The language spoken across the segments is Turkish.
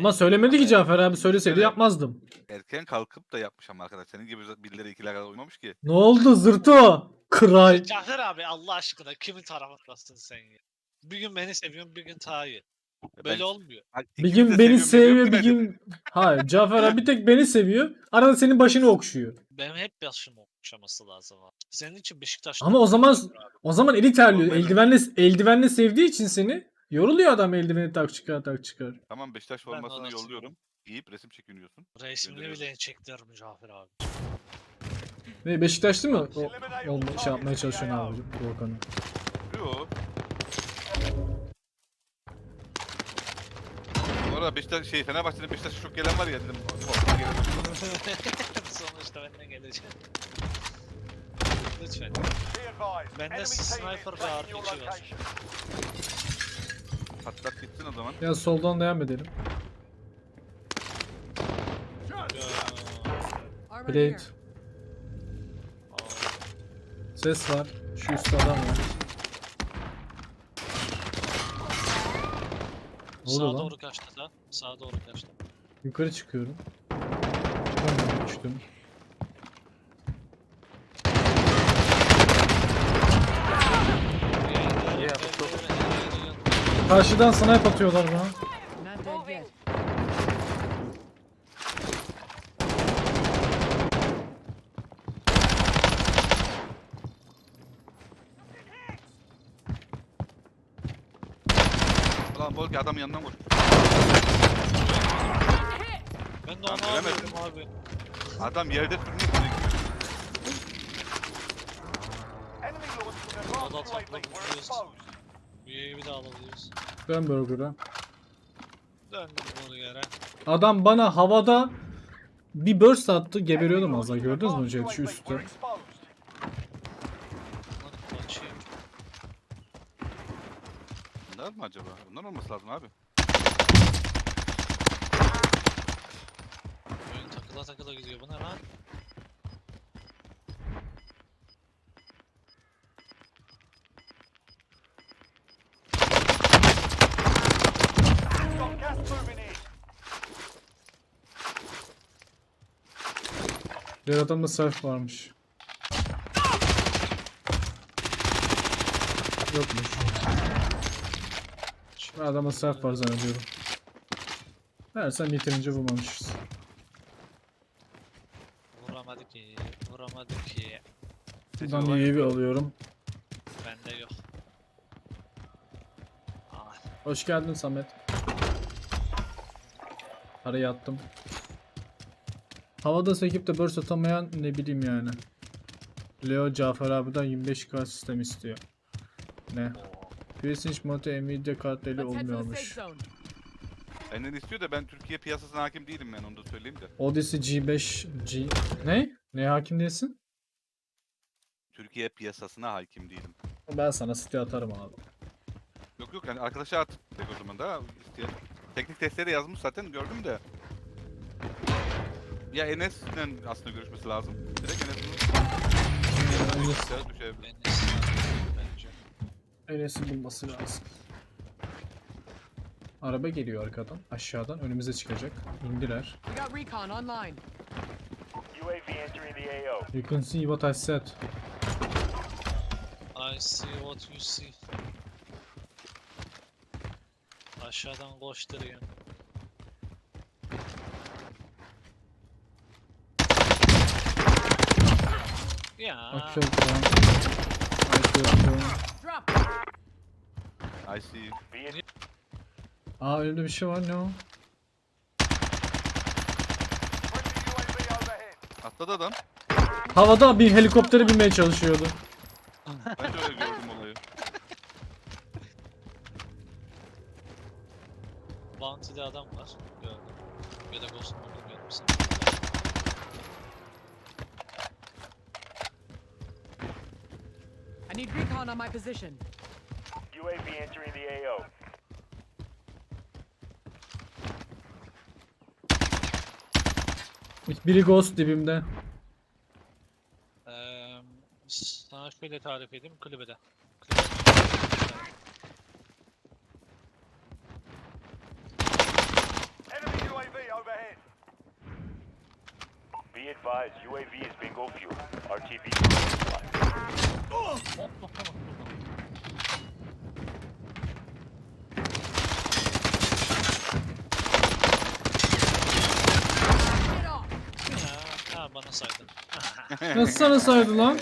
Ama söylemedi ki Cafer abi söyleseydi yapmazdım. Erken kalkıp da yapmış ama arkadaş. Senin gibi birileri ikiler kadar uymamış ki. Ne oldu zırto? Kray. Cafer abi Allah aşkına kimin tarafındasın sen ya? Bir gün beni seviyorsun bir gün Tahir. Böyle Ben- olmuyor. Bak, Bir ikimiz gün beni seviyorum seviyor bir demedim. gün... Hayır Cafer abi bir tek beni seviyor. Arada senin başını okşuyor. Benim hep yaşım okşaması lazım abi. Senin için Beşiktaş'ta Ama o zaman o zaman eli terliyor. Eldivenle, eldivenle sevdiği için seni yoruluyor adam eldiveni tak çıkar tak çıkar. Tamam Beşiktaş Ben formasını ona yolluyorum. Giyip resim çekiniyorsun. gönderiyorum. bile çektirim Cafer abi. Ve Beşiktaşlı mı? O, o şey yapmaya çalışıyorsun abi Volkan'ı. Yo. Bu arada Beşiktaş şey Fenerbahçe'nin Beşiktaş'a çok gelen var ya dedim. Korkma gelelim. Sonuçta ben de geleceğim. Lütfen. Bende sniper ve RPG var. Patlat gitsin o zaman. Ya soldan devam edelim. Armor Blade. here. Ses var. Şu üstte adam var. Ne oluyor Sağa lan? doğru kaçtı da. Sağa doğru kaçtı. Yukarı çıkıyorum. Çıkamıyorum düştüm. Karşıdan snipe atıyorlar bana. Ulan Bolki adam yanından koş. Ben de onu göremedim. alıyorum abi. Adam yerde sürünüyor. O da toplayabiliyoruz. UAV de alabiliyoruz. Ben burger'a. Döndüm bunu yere. Adam bana havada bir burst attı geberiyordum az daha gördünüz mü Jet şu üstte? Lan kaçayım. Bunlar mı acaba? Bunlar olması lazım abi. Oyun takıla takıla gidiyor. Bu ne lan? Bir adamda self varmış. Yokmuş. Ben adama self var zannediyorum. Meğersem yeterince bulmamışız. Vuramadı ki. Vuramadı ki. Buradan UAV alıyorum. Bende yok. Ah, Hoş geldin Samet. Araya attım. Havada sekip de burst atamayan ne bileyim yani. Leo Cafer abiden 25k sistem istiyor. Ne? Prestige Moto Nvidia kartları olmuyormuş. Benden istiyor da ben Türkiye piyasasına hakim değilim ben onu da söyleyeyim de. Odyssey G5 G... Ne? Ne hakim değilsin? Türkiye piyasasına hakim değilim. Ben sana site atarım abi. Yok yok yani arkadaşa at tek o zaman da isteyen. Teknik testleri yazmış zaten gördüm de. Ya Enes'le aslında görüşmesi lazım. Direkt Enes'in Enes, düşebilir. ben istedim bence. Enes'i bulması lazım. Araba geliyor arkadan, aşağıdan önümüze çıkacak. İndiler. We got recon online. UAV entering the AO. You can see what I said. I see what you see. Aşağıdan koşturuyor. Ya I killed one. I killed one. Drop. I see. İn Aa önümde bir şey var ne o? Atladı adam. Havada bir helikoptere binmeye çalışıyordu. Ben de öyle gördüm olayı. Bounty'de adam var. Gördüm. Ya da Ghost Mode bilmiyorum sen. I need recon on my position. UAV entering the AO. Biri ghost dibimde. Ee, sana şöyle tarif edeyim kulübede. Be advised, UAV is bingo fuel. RTB. Ha, ha bana saydın. Nasıl sana saydı lan?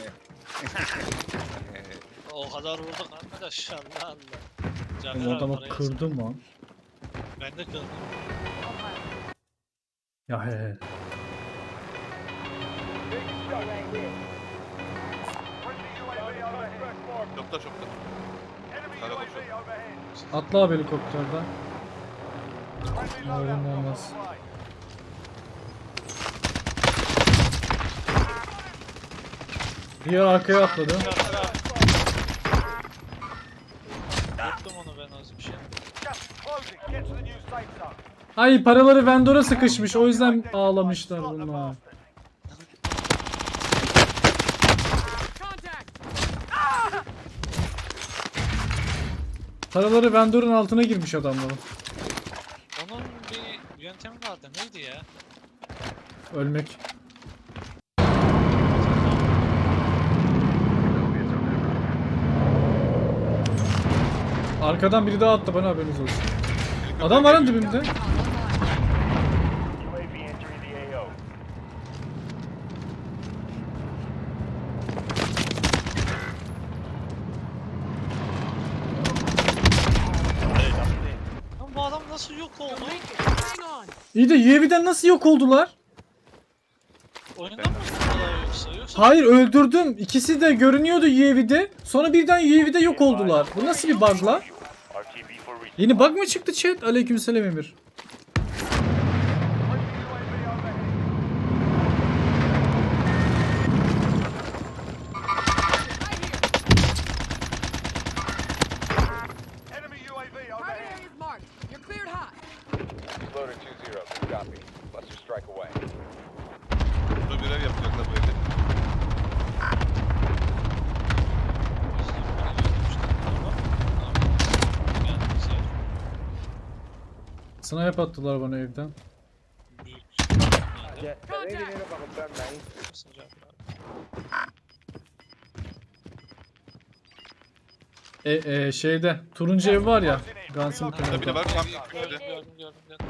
o kadar vurduk arkadaş Allah Allah. Oğlum Cafer abi adamı parayı kırdım lan. Ben de kırdım. Ya he he. Şokta şokta. Overhead. Atla abi helikopterden. On olmaz. Diğer arkaya atladı. Vurdum onu ben az bir şey. Ay paraları vendora sıkışmış. O yüzden ağlamışlar bunlar. Paraları vendorun altına girmiş adamların. Onun bir yöntemi vardı. Neydi ya? Ölmek. Arkadan biri daha attı bana haberiniz olsun. Adam var lan dibimde. UAV entering the AO. Lan bu adam nasıl yok oldu? Hang on. İyi de UAV'den nasıl yok oldular? Oyunda mı yoksa? Yoksa Hayır öldürdüm. İkisi de görünüyordu UAV'de. Sonra birden UAV'de yok oldular. Bu nasıl bir bug la? Yeni bug mı çıktı chat? Aleykümselam Emir. Friendly UAV overhead. Enemy UAV Target overhead. area is marked. You're cleared hot. Loader 2-0, good copy. Buster strike away. Burada görev yapacaklar bu evde. Snipe attılar bana evden. E, e, şeyde turuncu ev var ya. Guns'ın Burada biri kenarında. var. Tam Gördüm şöyle. gördüm gördüm gördüm.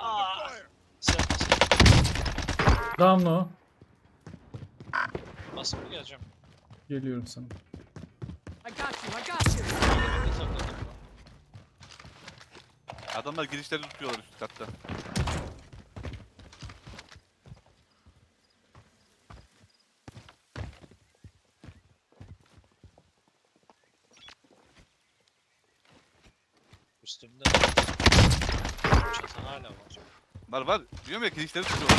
Aa! Sen Damla o. nasıl mı geleceğim? Geliyorum sana. I got you. I got you. Bir takıldım. Adamlar girişleri tutuyorlar üst katta. Üstümde. Çatı hala var. Var var. Diyorum ya girişleri tutuyorlar.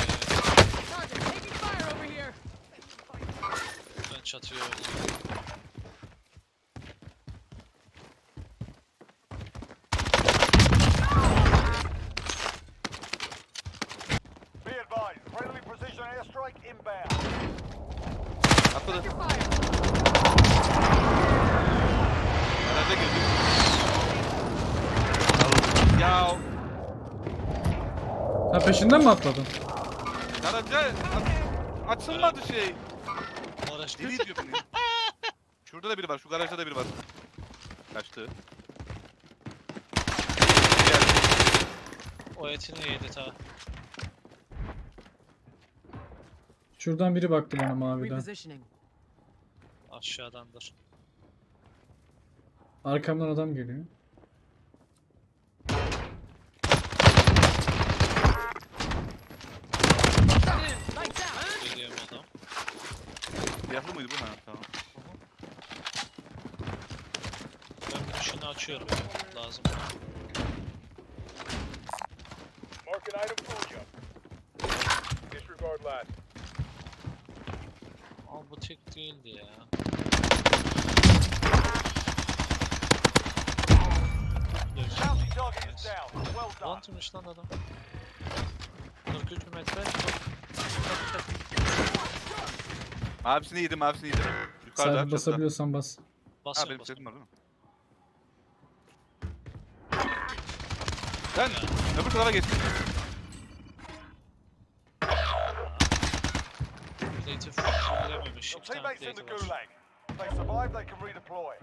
Ben çatıyı öldüm. Be advised, friendly precision airstrike inbound. Atladı. Your fire. Garaja girdi. Ya Ha peşinden mi atladın? garaja aç- açılmadı şey. Uğraş Deli ediyor beni. Şurada da biri var. Şu garajda da biri var. Kaçtı. Geldi. O etini yedi ta. Şuradan biri baktı bana maviden. Repositioning. Aşağıdandır. Arkamdan adam geliyor. Lights out. Geliyorum adam. Siyahlı mıydı bu? Ha tamam. Ben bir şunu açıyorum. Lazım. Marking item for you. Disregard last. Ama bu tek değildi ya. Bounty target is down. Well done. Quantum'muş lan adam. 43 metre. Mavisini yedim, mavisini yedim. Yukarıda. Sen çatıda. basabiliyorsan bas. Ha Basıyor benim basıyor. sesim var değil mi? Ben öbür tarafa geçtim. Native fullememiş. İki tane teammates in the native var. gulag. If they survive, they can redeploy.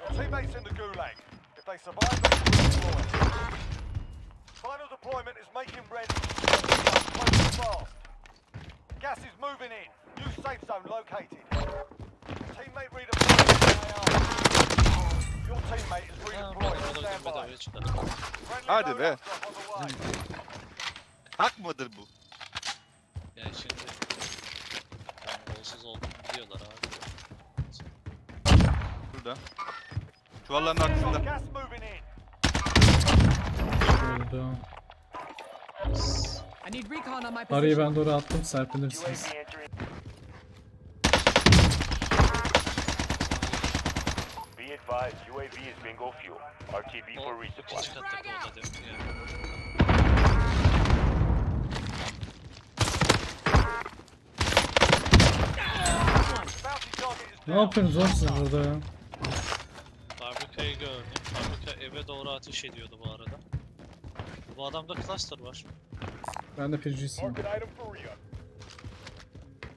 Your teammates in the gulag. If they survive, they can redeploy. Final deployment is making ready. Play it fast. Gas is moving in. New safe zone located. Teammate redeploying. Your teammate is Ha, redeploying. bana da Stand by. bedavaya çıkardım. Friendly Hadi loadout be. drop on the way. Hak mıdır bu? Yani şimdi ben golsuz olduğumu biliyorlar abi. Burada. Çuvalların arkasında. Gas moving in. Burada. I need recon on my Parayı position. ben doğru attım serpilirsiniz. UAV entering. Be advised, UAV is bingo fuel. RTV for O resupply. ikinci kattaki oda dedim yani. Bounty target is Ne down. yapıyorsunuz oğlum siz burada ya? Fabrikayı gördüm. Fabrika eve doğru ateş ediyordu bu arada. Bu adamda cluster var. Ben de pircisiyim. Market item for Rio.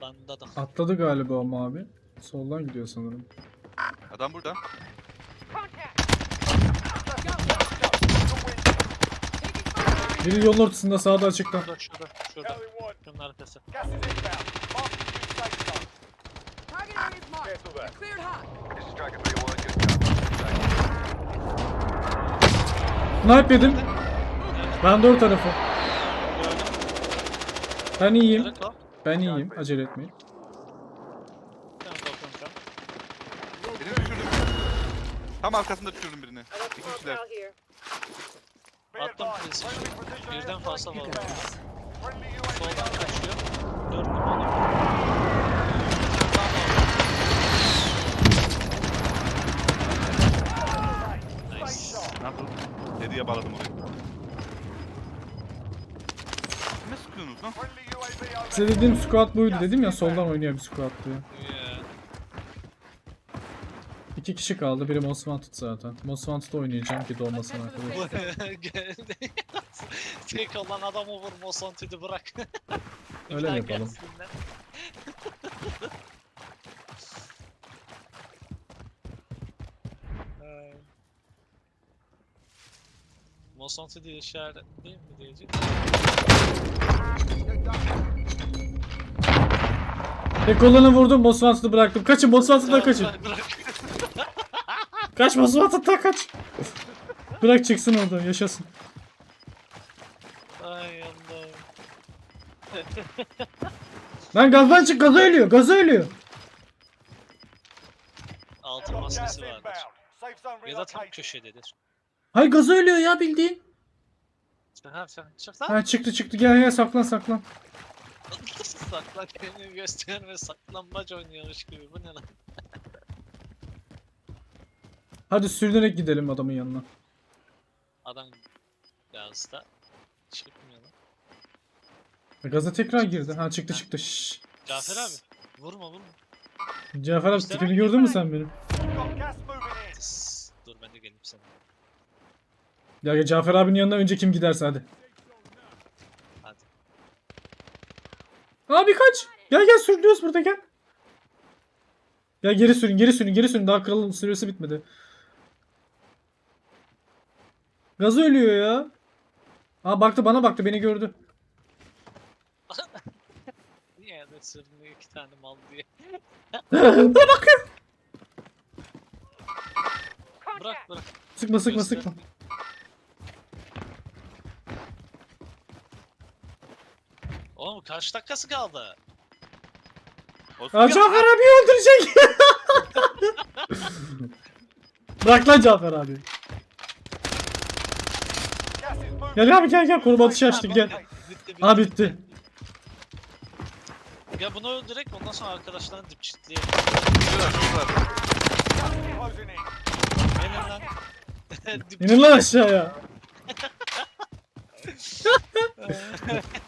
Bende de. Atladı galiba ama abi. Soldan gidiyor sanırım. Adam burada. Biri yolun ortasında sağda açıkta. Şurada şurada şurada. Charlie one. Şunun arkası. Gas is inbound. Mark the new safe zone. Target area is marked. Cancel that. Cleared hot. This is Striker 3-1. Snipe yedim. Ben doğru tarafı. Ben iyiyim. O. Ben iyiyim. Acele etmeyin. Birini düşürdüm. Tam arkasında düşürdüm birini. İki kişiler. Attım presi. Birden fazla var. Soldan kaçıyor. Dört numaralı. Stay Nice. sharp. Nasıl? Seriye bağladım orayı. Ne sıkıyorsunuz lan? Size dediğim squad buydu dedim ya soldan oynuyor bir squad diye. Yeah. İki kişi kaldı. Biri Most Wanted zaten. Most Wanted oynayacağım ki dolmasın arkadaşlar. Tek olan adamı vurma Santid'i bırak. Bir Öyle daha mi yapalım? gelsinler. Mosanti diye işaret değil mi diyecek? Tek olanı vurdum. Most Wanted'ı bıraktım. Kaçın Wanted'dan kaçın. Kaç Wanted'dan kaç. Bırak çıksın orada yaşasın. Ay Allah'ım. Lan gazdan çık gaza ölüyor. Gaza ölüyor. Altı Got gas maskesi vardır. Ya da tam köşededir. Hay gaza ölüyor ya bildiğin. Sen sen çık lan. Ha çıktı çıktı gel gel saklan saklan. Saklan kendini gösterme saklanmaç oynuyormuş gibi bu ne lan? Hadi sürünerek gidelim adamın yanına. Adam gazda çıkmıyor lan. Gaza tekrar girdi. Ha çıktı çıktı. Şşş. Cafer abi vurma vurma. Cafer abi tipini gördün mü sen benim? Got gas moving in. Tıs, Dur ben de geleyim sana. Ya ya Cafer abinin yanına önce kim giderse hadi. Hadi. Abi kaç. Gel gel sürünüyoruz burada gel. Ya geri sürün geri sürün geri sürün daha kralın süresi bitmedi. Gazı ölüyor ya. Aa baktı bana baktı beni gördü. Niye ya da sırrını iki tane mal diye. Bakın. Bırak bırak. Sıkma sıkma Göster. sıkma. Oğlum kaç dakikası kaldı? Aa, Cafer abi öldürecek. Bırak lan Cafer abi. Gel abi gel gel koruma atışı Ha, açtık gel. bitti, bitti. Ya bunu öldürek ondan sonra arkadaşlarını dipçitleyelim. Şurada, şurada. Gas is closing in. Gelin lan. İnin lan aşağıya.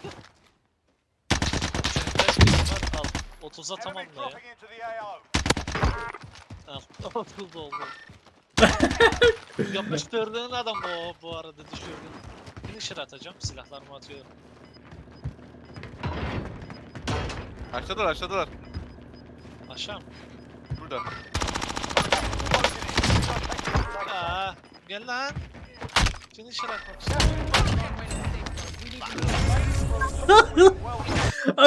Kaç kişi var? Al. 30'a Enemy tamamla ya. Altta atıldı oldu. Yapıştırdığın adam bu, bu arada düşürdün. Finisher atacağım. Silahlarımı atıyorum. Aşağıdalar aşağıdalar. Aşağı mı? Burada. Aa, gel lan. Finisher atmak istiyorum.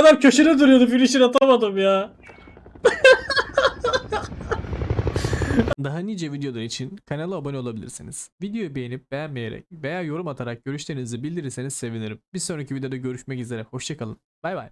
Adam köşede duruyordu finisher atamadım ya. Daha nice videolar için kanala abone olabilirsiniz. Videoyu beğenip beğenmeyerek veya yorum atarak görüşlerinizi bildirirseniz sevinirim. Bir sonraki videoda görüşmek üzere. Hoşçakalın. Bay bay.